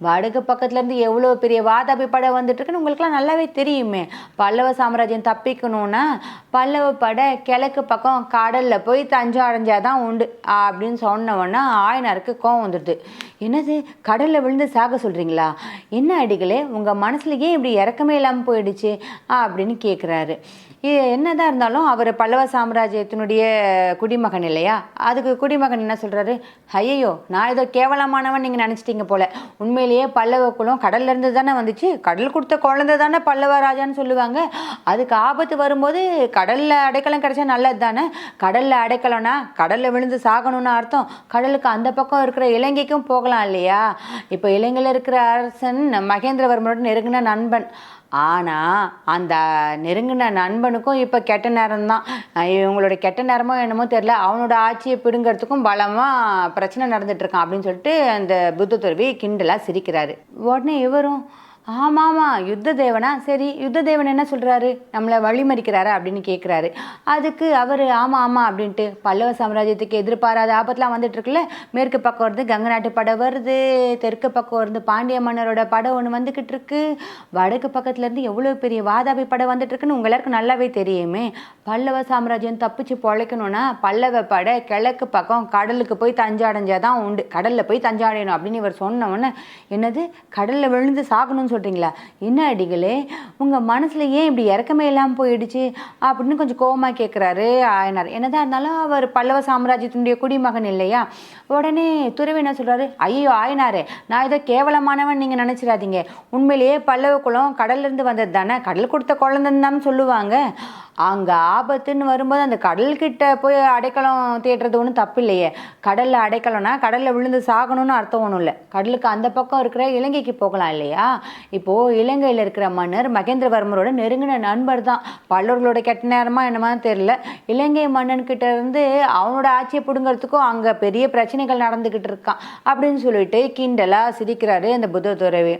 வடக்கு பக்கத்துலேருந்து எவ்வளோ பெரிய வாதாபி படை வந்துட்டு இருக்குன்னு உங்களுக்குலாம் நல்லாவே தெரியுமே. பல்லவ சாம்ராஜ்யம் தப்பிக்கணும்னா பல்லவ படை கிழக்கு பக்கம் கடலில் போய் தஞ்சம் அடைஞ்சாதான் உண்டு அப்படின்னு சொன்னவொன்னே உடனே ஆயனாருக்கு கோவம் வந்துடுது. என்னது கடலில் விழுந்து சாக சொல்கிறீங்களா என்ன அடிகளே உங்கள் மனசுல ஏன் இப்படி இறக்கமே இல்லாமல் போயிடுச்சு? அப்படின்னு கேட்குறாரு என்னதான் இருந்தாலும் அவர் பல்லவ சாம்ராஜ்யத்தினுடைய குடிமகன் இல்லையா? அதுக்கு குடிமகன் என்ன சொல்கிறாரு ஐயையோ நான் ஏதோ கேவலமானவன் நீங்கள் நினச்சிட்டீங்க போல. உண்மையிலேயே பல்லவ குலம் கடல்லேருந்து தானே வந்துச்சு. கடல் கொடுத்த குழந்தை தானே பல்லவ ராஜான்னு சொல்லுவாங்க. அதுக்கு ஆபத்து வரும்போது கடலில் அடைக்கலம் கிடைச்சா நல்லது தானே? கடலில் அடைக்கலம்னா கடலில் விழுந்து சாகணும்னு அர்த்தம். கடலுக்கு அந்த பக்கம் இருக்கிற இலங்கைக்கும் போகலாம் இல்லையா? இப்போ இலங்கையில் இருக்கிற அரசன் மகேந்திரவர்மனோட நெருங்கின நண்பன். ஆனால் அந்த நெருங்கின நண்பனுக்கும் இப்போ கெட்ட நேரம்தான். இவங்களோட கெட்ட நேரமோ என்னமோ தெரில அவனோட ஆட்சியை பிடுங்கிறதுக்கும் பலமாக பிரச்சனை நடந்துட்டு இருக்கான் அப்படின்னு சொல்லிட்டு அந்த புத்த துறவி கிண்டலாக சிரிக்கிறாரு. உடனே இவரும் ஆமாம்மா யுத்த தேவனா சரி யுத்த தேவன் என்ன சொல்கிறாரு நம்மளை வழிமறிக்கிறாரா அப்படின்னு கேட்குறாரு அதுக்கு அவர் ஆமாம் ஆமாம் அப்படின்ட்டு பல்லவ சாம்ராஜ்யத்துக்கு எதிர்பாராத ஆபத்தெலாம் வந்துட்டுருக்குல்ல? மேற்கு பக்கம் இருந்து கங்க நாட்டு படம் வருது தெற்கு பக்கம் இருந்து பாண்டிய மன்னரோட படம் ஒன்று வந்துக்கிட்டு இருக்கு வடக்கு பக்கத்துலேருந்து எவ்வளோ பெரிய வாதாபி படம் வந்துட்டுருக்குன்னு உங்கள் உங்க எல்லாருக்கும் நல்லாவே தெரியுமே. பல்லவ சாம்ராஜ்யம் தப்பிச்சு பொழைக்கணும்னா பல்லவ படை கிழக்கு பக்கம் கடலுக்கு போய் தஞ்சாடைஞ்சாதான் உண்டு. கடலில் போய் தஞ்சாடையணும் அப்படின்னு இவர் சொன்னவொன்னே என்னது? கடலில் விழுந்து சாகணும்னு சொல்கிறீங்களா என்ன அடிகளே உங்கள் மனசில் ஏன் இப்படி இறக்கமே இல்லாமல் போயிடுச்சு? அப்படின்னு கொஞ்சம் கோபமாக கேட்குறாரு ஆயனார். என்னதான் இருந்தாலும் அவர் பல்லவ சாம்ராஜ்யத்தினுடைய குடிமகன் இல்லையா? உடனே துறவி என்ன சொல்கிறாரு ஐயோ ஆயனாரே நான் ஏதோ கேவலமானவன் நீங்கள் நினச்சிடாதீங்க. உண்மையிலேயே பல்லவ குளம் கடல்லேருந்து வந்தது தானே கடல் கொடுத்த குழந்தைன்னு தான் சொல்லுவாங்க. அங்கே ஆபத்துன்னு வரும்போது அந்த கடல்கிட்ட போய் அடைக்கலம் தேடுறது ஒன்றும் தப்பு இல்லையே கடலில் அடைக்கலம்னா கடலில் விழுந்து சாகணும்னு அர்த்தம் ஒன்றும் இல்லை. கடலுக்கு அந்த பக்கம் இருக்கிற இலங்கைக்கு போகலாம் இல்லையா? இப்போது இலங்கையில் இருக்கிற மன்னர் மகேந்திரவர்மரோட நெருங்கின நண்பர் தான். பல்லவர்களோட கெட்ட நேரமா என்னமா தெரியல. இலங்கை மன்னன்கிட்ட இருந்து அவனோட ஆட்சியை பிடுங்கிறதுக்கும் அங்கே பெரிய பிரச்சனைகள் நடந்துக்கிட்டு இருக்கான் அப்படின்னு சொல்லிட்டு கிண்டலாக சிரிக்கிறாரு அந்த புத்த துறவி.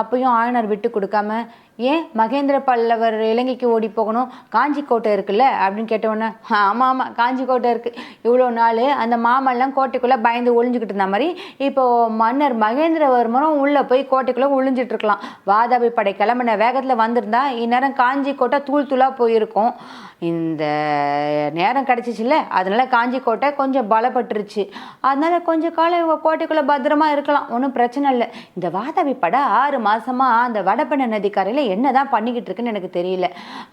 அப்பயும் ஆயனர் விட்டு கொடுக்காம ஏன் மகேந்திர பல்லவர் இலங்கைக்கு ஓடி போகணும்? காஞ்சி கோட்டை இருக்குல்ல? அப்படின்னு கேட்டோன்னே ஆமாம் ஆமாம் காஞ்சி கோட்டை இருக்குது இவ்வளோ நாள் அந்த மாமல்லாம் கோட்டைக்குள்ளே பயந்து ஒளிஞ்சுக்கிட்டு இருந்த மாதிரி இப்போது மன்னர் மகேந்திரவர்மரும் உள்ளே போய் கோட்டைக்குள்ளே ஒளிஞ்சிட்ருக்கலாம் வாதாபி படை கிளம்பின வேகத்தில் வந்திருந்தா இந்நேரம் காஞ்சி கோட்டை தூள் தூளாக போயிருக்கும். இந்த நேரம் கிடச்சிச்சில்ல அதனால காஞ்சி கோட்டை கொஞ்சம் பலப்பட்டுருச்சு. அதனால கொஞ்சம் காலம் இவங்க கோட்டைக்குள்ளே பத்திரமா இருக்கலாம் ஒன்றும் பிரச்சனை இல்லை. இந்த வாதாபி பட ஆறு மாதமாக அந்த வடபெண்ண நதிக்கரையில் என்னதான் பண்ணிக்கிட்டு இருக்குன்னு எனக்கு தெரியல.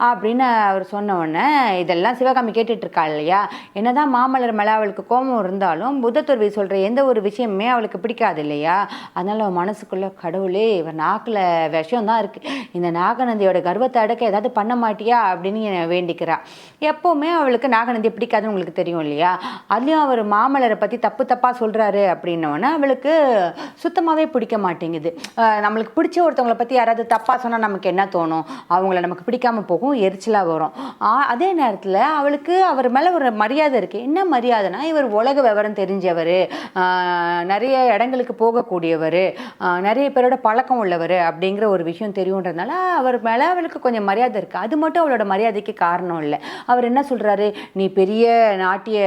அப்படின்னு அவர் சொன்ன உடனே இதெல்லாம் சிவகாமி கேட்டுட்ருக்கா இல்லையா? என்ன என்னதான் மாமல்லர் மேலே அவளுக்கு கோபம் இருந்தாலும் புத்தத்துறவி சொல்கிற எந்த ஒரு விஷயமுமே அவளுக்கு பிடிக்காது இல்லையா? அதனால் அவன் மனசுக்குள்ளே கடவுளே இவர் நாக்கில் விஷம் தான் இருக்குது இந்த நாகநந்தியோட கர்வத்தை அடக்க ஏதாவது பண்ண மாட்டியா? அப்படின்னு வேண்டிக்கிறா. எப்போவுமே அவளுக்கு நாகநந்தி பிடிக்காதுன்னு உங்களுக்கு தெரியும் இல்லையா? அதுலேயும் அவர் மாமல்லரை பற்றி தப்பு தப்பாக சொல்கிறாரு அப்படின்னோடனே அவளுக்கு சுத்தமாகவே பிடிக்க மாட்டேங்குது. நம்மளுக்கு பிடிச்ச ஒருத்தவங்களை பற்றி யாராவது தப்பாக சொன்னால் நமக்கு என்ன தோணும்? அவங்கள நமக்கு பிடிக்காம போகும் எரிச்சலாக வரும். அதே நேரத்தில் அவளுக்கு அவர் மேலே ஒரு மரியாதை இருக்குது என்ன மரியாதைனா இவர் உலக விவரம் தெரிஞ்சவர். நிறைய இடங்களுக்கு போகக்கூடியவர். நிறைய பேரோட பழக்கம் உள்ளவர் அப்படிங்கிற ஒரு விஷயம் தெரியுன்றதுனால அவர் மேலே அவளுக்கு கொஞ்சம் மரியாதை இருக்குது அது மட்டும் அவளோட மரியாதைக்கு காரணம் இல்லை. அவர் என்ன சொல்கிறாரு நீ பெரிய நாட்டிய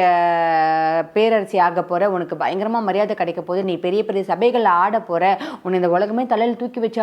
பேரரசி ஆக போகிற உனக்கு பயங்கரமாக மரியாதை கிடைக்க போகுது. நீ பெரிய பெரிய சபைகளில் ஆட போகிற உன்னை இந்த உலகமே தலையில் தூக்கி வச்சு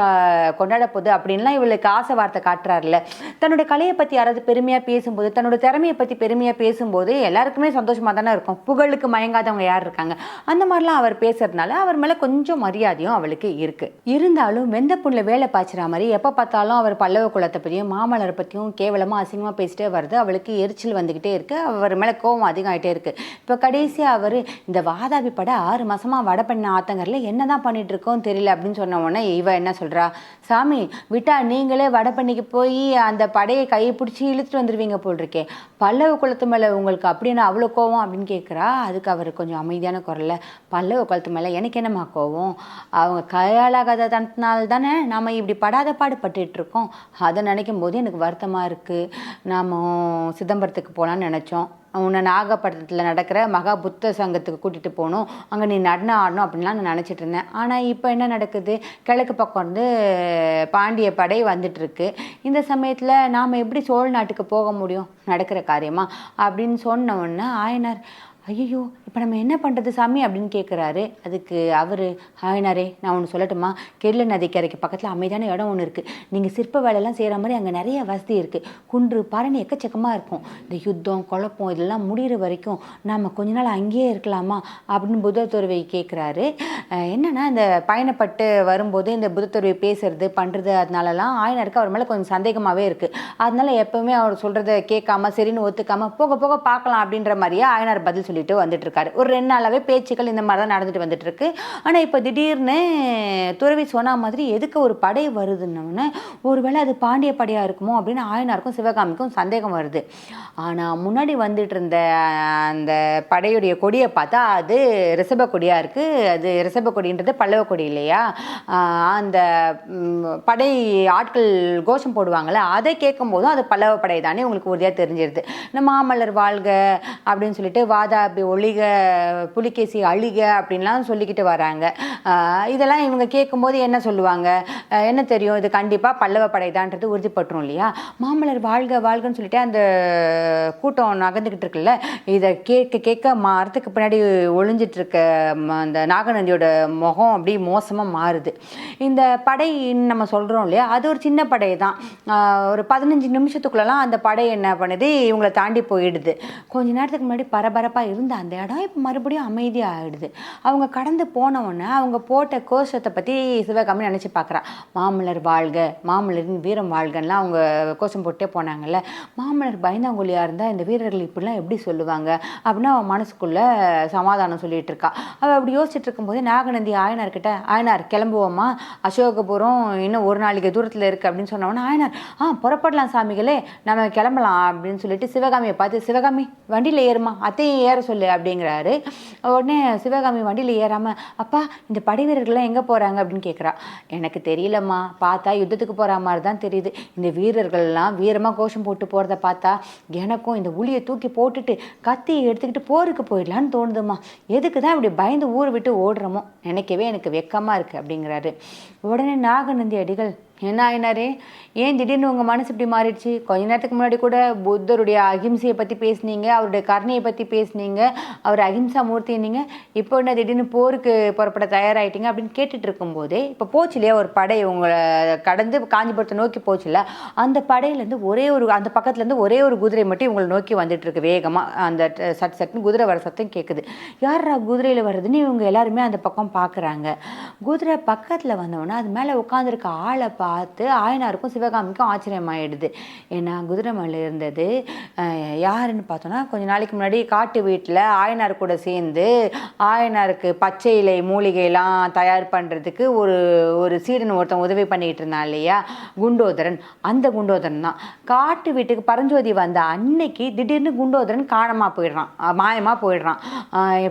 கொண்டாட போகுது. அப்படின்லாம் இவளுக்கு ஆசை வார்த்தை காட்டுறாருல தன்னோட கலையை பற்றி யாராவது பெருமையாக பேசும்போது தன்னோட திறமையை பற்றி பெருமையாக பேசும்போது எல்லாருக்குமே சந்தோஷமாக தானே இருக்கும். புகழுக்கு மயங்காதவங்க யார் இருக்காங்க? அந்த மாதிரிலாம் அவர் பேசுறதுனால அவர் மேலே கொஞ்சம் மரியாதையும் அவளுக்கு இருக்குது இருந்தாலும் வெந்த புண்ணில் வேலை பாய்ச்சுற மாதிரி எப்போ பார்த்தாலும் அவர் பல்லவ குலத்தை பற்றியும் மாமலரை பற்றியும் கேவலமாக அசிங்கமாக பேசிட்டே வருது. அவளுக்கு எரிச்சல் வந்துக்கிட்டே இருக்குது அவர் மேலே கோவம் அதிகமாகிட்டே இருக்குது இப்போ கடைசியாக அவர் இந்த வாதாபி பட ஆறு மாசமாக வடபெண்ண ஆத்தங்கரில் என்ன தான் பண்ணிகிட்ருக்கோம் தெரியல அப்படின்னு சொன்ன உடனே இவ என்ன சொல்கிறா சாமி விட்டா நீங்களே வடபெண்ணிக்கு போய் அந்த படையை கையை பிடிச்சி இழுத்துட்டு வந்துடுவீங்க போல் இருக்கே பல்லவ குளத்து மேலே உங்களுக்கு அப்படின்னு அவ்வளோ கோவம்? அப்படின்னு கேட்குறா அதுக்கு அவர் கொஞ்சம் அமைதியான குரலில் பல்லவ குளத்து மேலே எனக்கு என்னம்மா கோவம்? அவங்க கையாளாகாத தனத்தினால் தானே நாம் இப்படி படாத பாடு பட்டுட்டு இருக்கோம். அதை நினைக்கும் போது எனக்கு வருத்தமாக இருக்குது நாம் சிதம்பரத்துக்கு போகலான்னு நினச்சோம். உன்னை நாகப்பட்டினத்தில் நடக்கிற மகா புத்த சங்கத்துக்கு கூட்டிகிட்டு போகணும். அங்கே நீ நடனம் ஆடணும் அப்படின்லாம் நான் நினச்சிட்டு இருந்தேன். ஆனால் இப்போ என்ன நடக்குது? கிழக்கு பக்கம் வந்து பாண்டிய படை வந்துட்டுருக்கு இந்த சமயத்தில் நாம் எப்படி சோழ நாட்டுக்கு போக முடியும்? நடக்கிற காரியமாக அப்படின்னு சொன்ன உடனே ஆயனார் ஐயோ இப்போ நம்ம என்ன பண்ணுறது சாமி அப்படின்னு கேட்குறாரு அதுக்கு அவர் ஆயினாரே நான் ஒன்று சொல்லட்டுமா? கெல்ல நதிக்கரைக்கு பக்கத்தில் அமைதியான இடம் ஒன்று இருக்குது நீங்கள் சிற்ப வேலையெல்லாம் செய்கிற மாதிரி அங்கே நிறைய வசதி இருக்குது குன்று பரணி எக்கச்சக்கமாக இருக்கும். இந்த யுத்தம் குழப்பம் இதெல்லாம் முடிகிற வரைக்கும் நாம் கொஞ்ச நாள் அங்கேயே இருக்கலாமா? அப்படின்னு புதத்துறவை கேட்குறாரு என்னென்னா இந்த பயணப்பட்டு வரும்போது இந்த புதத்துறவை பேசுறது பண்ணுறது அதனாலலாம் ஆயனருக்கு அவர் மேலே கொஞ்சம் சந்தேகமாகவே இருக்குது அதனால எப்போவுமே அவர் சொல்கிறத கேட்காம சரின்னு ஒத்துக்காமல் போக போக பார்க்கலாம் அப்படின்ற மாதிரியே ஆயனார் பதில் சொல்லி சொல்லிட்டு வந்துட்டுருக்காரு. ஒரு ரெண்டு நாளாகவே பேச்சுக்கள் இந்த மாதிரி தான் நடந்துட்டு வந்துட்டுருக்கு. ஆனால் இப்போ திடீர்னு துறவி சொன்ன மாதிரி எதுக்கு ஒரு படை வருதுன்னு ஒருவேளை அது பாண்டிய படையாக இருக்குமோ அப்படின்னு ஆயனாருக்கும் சிவகாமிக்கும் சந்தேகம் வருது. ஆனால் முன்னாடி வந்துட்டு இருந்த அந்த படையுடைய கொடியை பார்த்தா அது ரிஷப கொடியாக இருக்குது அது ரிஷப கொடின்றது பல்லவ கொடி இல்லையா? அந்த படை ஆட்கள் கோஷம் போடுவாங்கள்ல அதை கேட்கும் போதும் அது பல்லவ படை தானே உங்களுக்கு உறுதியாக தெரிஞ்சிருது. இந்த மாமல்லர் வாழ்க அப்படின்னு சொல்லிட்டு வாதா அப்படி ஒளிக புலிகேசி அழிக அப்படின்லாம் சொல்லிக்கிட்டு வராங்க. இதெல்லாம் இவங்க கேட்கும்போது என்ன சொல்லுவாங்க? என்ன தெரியும்? இது கண்டிப்பாக பல்லவ படைதான்றது உறுதிப்பட்டுரும் இல்லையா? மாமல்லர் வாழ்க வாழ்கன்னு சொல்லிட்டு அந்த கூட்டம் நகர்ந்துக்கிட்டு இருக்குல்ல இதை கேட்க கேட்க மரத்துக்கு பின்னாடி ஒளிஞ்சிட்டு இருக்க ம, அந்த நாகநந்தியோட முகம் அப்படி மோசமாக மாறுது. இந்த படைன்னு நம்ம சொல்கிறோம் இல்லையா அது ஒரு சின்ன படை தான். ஒரு பதினஞ்சு நிமிஷத்துக்குள்ளலாம் அந்த படை என்ன பண்ணுது? இவங்களை தாண்டி போயிடுது. கொஞ்ச நேரத்துக்கு முன்னாடி பரபரப்பாக இருந்த அந்த இடம் இப்போ மறுபடியும் அமைதியாக ஆகிடுது அவங்க கடந்து போனவொன்னே அவங்க போட்ட கோஷத்தை பற்றி சிவகாமி நினச்சி பார்க்குறா மாமல்லர் வாழ்க மாமல்லரின் வீரம் வாழ்கன்லாம் அவங்க கோஷம் போட்டே போனாங்கல்ல. மாமல்லர் பயந்தாங்குழியாக இருந்தால் இந்த வீரர்கள் இப்படிலாம் எப்படி சொல்லுவாங்க? அப்படின்னு அவன் மனசுக்குள்ளே சமாதானம் சொல்லிகிட்டு இருக்கா. அவள் அப்படி யோசிச்சுட்டு இருக்கும்போது நாகநந்தி ஆயனார்கிட்ட ஆயனார் கிளம்புவோமா அசோகபுரம் இன்னும் ஒரு நாளைக்கு தூரத்தில் இருக்குது அப்படின்னு சொன்னவொன்னே ஆயனார் ஆ புறப்படலாம் சாமிகளே. நம்ம கிளம்பலாம். அப்படின்னு சொல்லிட்டு சிவகாமியை பார்த்து சிவகாமி வண்டியில் ஏறுமா. அத்தையும் ஏற சொல்லு அப்படிங்கிறாரு. உடனே சிவகாமி வண்டியில் ஏறாமல் அப்பா இந்த படை வீரர்கள்லாம் எங்கே போகிறாங்க அப்படின்னு கேட்குறா எனக்கு தெரியலம்மா. பார்த்தா யுத்தத்துக்கு போகிற மாதிரி தான் தெரியுது. இந்த வீரர்கள்லாம் வீரமாக கோஷம் போட்டு போகிறத பார்த்தா எனக்கும் இந்த உளியை தூக்கி போட்டுட்டு கத்தியை எடுத்துக்கிட்டு போருக்கு போயிடலான்னு தோணுதும்மா. எதுக்கு தான் இப்படி பயந்து ஊரை விட்டு ஓடுறோமோ? நினைக்கவே எனக்கு வெக்கமாக இருக்குது அப்படிங்கிறாரு. உடனே நாகநந்தி அடிகள் என்ன ஆயினாரே? ஏன் திடீர்னு உங்கள் மனசு இப்படி மாறிடுச்சு? கொஞ்ச நேரத்துக்கு முன்னாடி கூட புத்தருடைய அகிம்சையை பற்றி பேசுனீங்க அவருடைய கருணையை பற்றி பேசுனீங்க அவர் அகிம்சா மூர்த்தினீங்க இப்போ என்ன திடீர்னு போருக்கு புறப்பட தயாராகிட்டீங்க அப்படின்னு கேட்டுட்டு இருக்கும்போதே இப்போ போச்சு இல்லையா ஒரு படை உங்களை கடந்து காஞ்சிபுரத்தை நோக்கி போச்சுல்ல அந்த படையிலேருந்து ஒரே ஒரு அந்த பக்கத்துலேருந்து ஒரே ஒரு குதிரை மட்டும் இவங்களை நோக்கி வந்துட்டுருக்கு வேகமாக அந்த சட் சட்டுன்னு குதிரை வர சத்தம் கேட்குது யாரா குதிரையில் வருதுன்னு இவங்க எல்லாருமே அந்த பக்கம் பார்க்குறாங்க குதிரை பக்கத்தில் வந்தவொடனே அது மேலே உட்காந்துருக்க ஆளை பா பார்த்து ஆயனாருக்கும் சிவகாமிக்கும் ஆச்சரியமாயிடுது. ஏன்னா குதிரை மலையில் இருந்தது யாருன்னு பார்த்தோன்னா கொஞ்ச நாளைக்கு முன்னாடி காட்டு வீட்டில் ஆயனார் கூட சேர்ந்து ஆயனாருக்கு பச்சை இலை மூலிகைலாம் தயார் பண்ணுறதுக்கு ஒரு ஒரு சீடன் ஒருத்தன் உதவி பண்ணிக்கிட்டு இருந்தான் இல்லையா? குண்டோதரன். அந்த குண்டோதரன் தான். காட்டு வீட்டுக்கு பரஞ்சோதி வந்த அன்னைக்கு திடீர்னு குண்டோதரன் காணாமல் போயிடுறான். மாயமாக போயிடுறான்.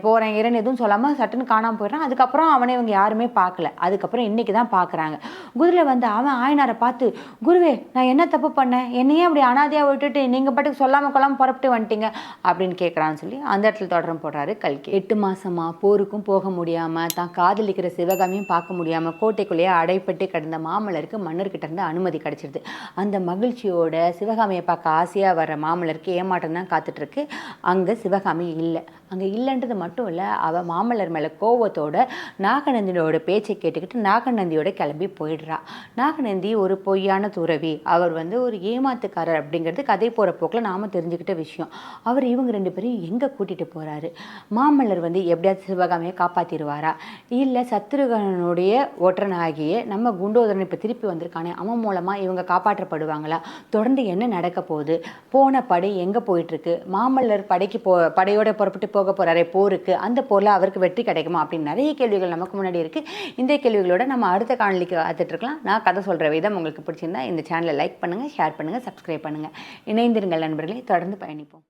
போகிறேன் இறன் எதுவும் சொல்லாமல் சட்டுன்னு காணாமல் போயிடுறான். அதுக்கப்புறம் அவனை இவங்க யாருமே பார்க்கல. அதுக்கப்புறம் இன்னைக்கு தான் பார்க்குறாங்க. குதிரை வந்து அவன் ஆயனாரை பார்த்து குருவே நான் என்ன தப்பு பண்ணேன்? என்னையே அப்படி அனாதையாக விட்டுட்டு நீங்கள் பாட்டுக்கு சொல்லாமல் கொள்ளாமல் புறப்பட்டு வந்துட்டீங்க? அப்படின்னு கேட்குறான்னு சொல்லி அந்த இடத்துல தொடரம் போடுறாரு கல்கி. எட்டு மாதமாக போருக்கும் போக முடியாமல் தான் காதலிக்கிற சிவகாமியும் பார்க்க முடியாமல் கோட்டைக்குள்ளேயே அடைப்பட்டு கிடந்த மாமல்லருக்கு மன்னர்கிட்ட இருந்து அனுமதி கிடச்சிருது. அந்த மகிழ்ச்சியோட சிவகாமியை பார்க்க ஆசையாக வர மாமல்லருக்கு ஏமாற்றம் தான் காத்துட்ருக்கு அங்கே சிவகாமி இல்லை. அங்கே இல்லைன்றது மட்டும் இல்லை அவள் மாமல்லர் மேலே கோவத்தோட நாகநந்தியோட பேச்சை கேட்டுக்கிட்டு நாகநந்தியோட கிளம்பி போயிடுறா. நாகநந்தி ஒரு பொய்யான துறவி. அவர் வந்து ஒரு ஏமாத்துக்காரர் அப்படிங்கிறது கதை போகிற போக்கில் நாம் தெரிஞ்சுக்கிட்ட விஷயம். அவர் இவங்க ரெண்டு பேரையும் எங்கே கூட்டிகிட்டு போகிறாரு மாமல்லர் வந்து எப்படியாவது சிவகாமியை காப்பாற்றிடுவாரா இல்லை சத்ருகனுடைய ஒற்றனாகிய நம்ம குண்டோதரன் இப்போ திருப்பி வந்திருக்கானே அவன் மூலமாக இவங்க காப்பாற்றப்படுவாங்களா? தொடர்ந்து என்ன நடக்க போகுது? போன படை எங்கே போயிட்டுருக்கு மாமல்லர் படைக்கு போ படையோட புறப்பட்டு போக போகிறாரே போருக்கு. அந்த போரில் அவருக்கு வெற்றி கிடைக்குமா அப்படின்னு நிறைய கேள்விகள் நமக்கு முன்னாடி இருக்குது இந்த கேள்விகளோட நம்ம அடுத்த காணொலிக்கு காத்துட்ருக்கலாம் நான் கதை சொல்கிற விதம் உங்களுக்கு பிடிச்சிருந்தா இந்த சேனலை லைக் பண்ணுங்கள் ஷேர் பண்ணுங்கள் சப்ஸ்கிரைப் பண்ணுங்கள் இணைந்திருங்கள் நண்பர்களே தொடர்ந்து பயணிப்போம்.